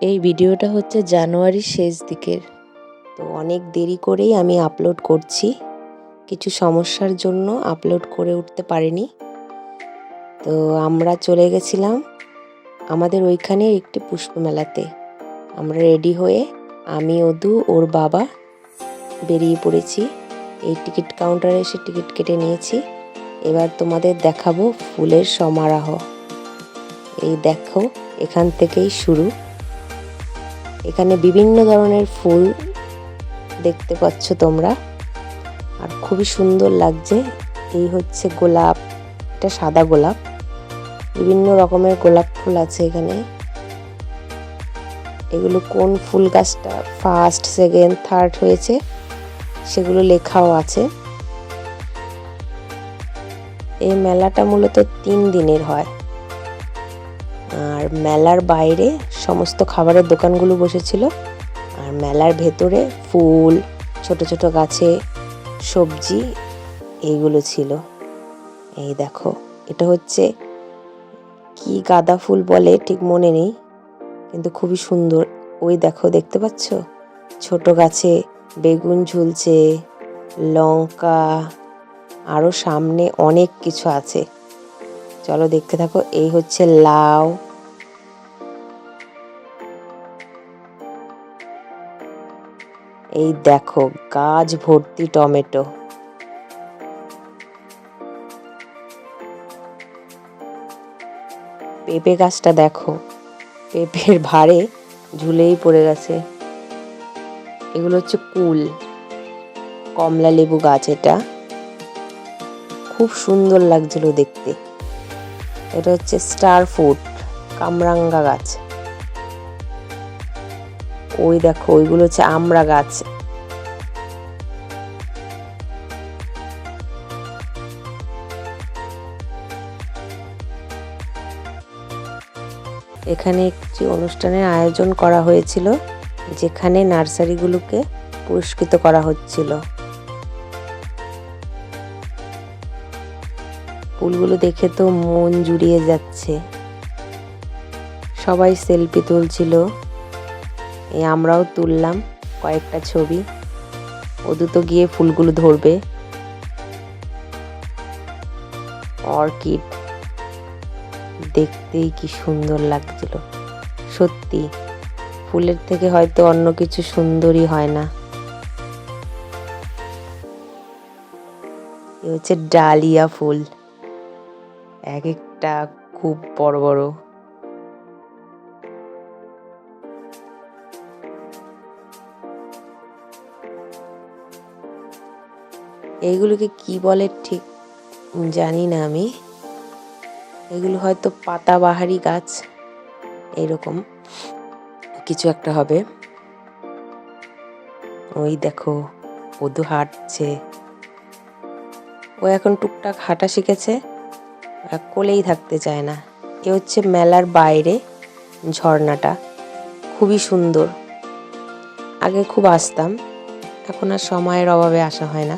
এই ভিডিওটা হচ্ছে জানুয়ারির শেষ দিকের। তো অনেক দেরি করেই আমি আপলোড করছি। কিছু সমস্যার জন্য আপলোড করে উঠতে পারিনি। তো আমরা চলে গেছিলাম আমাদের ওইখানে একটি পুষ্প মেলাতে। আমরা রেডি হয়ে আমি, অদু, ওর বাবা বেরিয়ে পড়েছি। এই টিকিট কাউন্টারে এসে টিকিট কেটে নিয়েছি। এবার তোমাদের দেখাবো ফুলের সমারোহ। এই দেখো, এখান থেকেই শুরু। এখানে বিভিন্ন ধরনের ফুল দেখতে পাচ্ছ তোমরা। আর খুবই সুন্দর লাগছে। এই হচ্ছে গোলাপ, এটা সাদা গোলাপ। বিভিন্ন রকমের গোলাপ ফুল আছে এখানে। এগুলো কোন ফুল গাছটা? ফার্স্ট, সেকেন্ড, থার্ড হয়েছে। সেগুলো লেখাও আছে। এই মেলাটা মূলত তিন দিনের হয়। আর মেলার বাইরে সমস্ত খাবারের দোকানগুলো বসেছিল। আর মেলার ভেতরে ফুল, ছোট ছোট গাছে সবজি এইগুলো ছিল। এই দেখো, এটা হচ্ছে কি গাঁদা ফুল বলে ঠিক মনে নেই, কিন্তু খুবই সুন্দর। ওই দেখো, দেখতে পাচ্ছ? ছোট গাছে বেগুন ঝুলছে, লঙ্কা আরও সামনে অনেক কিছু আছে। চলো দেখতে থাকো, এই হচ্ছে লাউ। এই দেখো, গাছ ভর্তি টমেটো। পেঁপে গাছটা দেখো, পেঁপের ভারে ঝুলেই পড়ে গেছে। এগুলো হচ্ছে কুল, কমলা লেবু গাছ এটা। খুব সুন্দর লাগছিল দেখতে। এটা হচ্ছে স্টার ফুড কামরাঙ্গা গাছ। ওই দেখো, ওইগুলো হচ্ছে আমড়া গাছ। এখানে একটি অনুষ্ঠানের আয়োজন করা হয়েছিল, যেখানে নার্সারিগুলোকে পুরস্কৃত করা হচ্ছিল। ফুলগুলো দেখে তো মন জুড়িয়ে যাচ্ছে। সবাই সেলফি তুলছিল। এই আমরাও তুললাম কয়েকটা ছবি। ওদু তো গিয়ে ফুলগুলো ধরবে। অর্কিড। দেখতেই কি সুন্দর লাগছিল। সত্যি, ফুলের থেকে হয়তো অন্য কিছু সুন্দরই হয় না। এ হচ্ছে ডালিয়া ফুল। এক একটা খুব বড় বড়। এইগুলোকে কি বলে ঠিক জানি না আমি। এগুলো হয়তো পাতাবাহারি গাছ এইরকম কিছু একটা হবে। ওই দেখো বধু হাঁটছে। ও এখন টুকটাক হাঁটা শিখেছে কোলেই থাকতে চায় না। এ হচ্ছে মেলার বাইরে ঝর্ণাটা, খুবই সুন্দর। আগে খুব আসতাম, এখন আর সময়ের অভাবে আসা হয় না।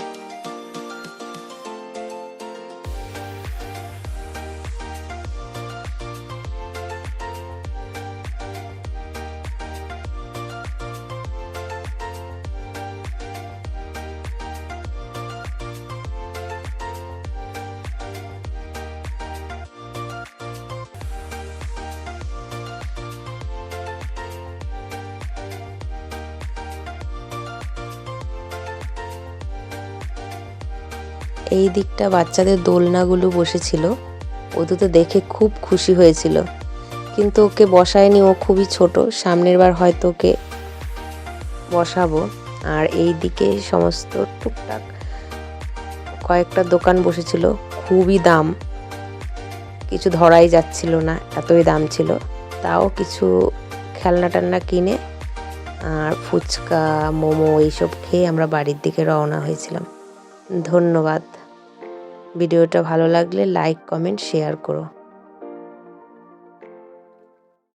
এই দিকটা বাচ্চাদের দোলনাগুলো বসেছিল। ওদু তো দেখে খুব খুশি হয়েছিল। কিন্তু ওকে বসায়নি, ও খুবই ছোট। সামনের বার হয়তো ওকে বসাবো। আর এই দিকে সমস্ত টুকটাক কয়েকটা দোকান বসেছিল। খুবই দাম। কিছু ধরাই যাচ্ছিল না, এতই দাম ছিল। তাও কিছু খেলনা টান্না কিনে আর ফুচকা, মোমো এইসব খেয়ে আমরা বাড়ির দিকে রওনা হয়েছিলাম। ধন্যবাদ। ভিডিওটা ভালো লাগলে লাইক কমেন্ট শেয়ার করো।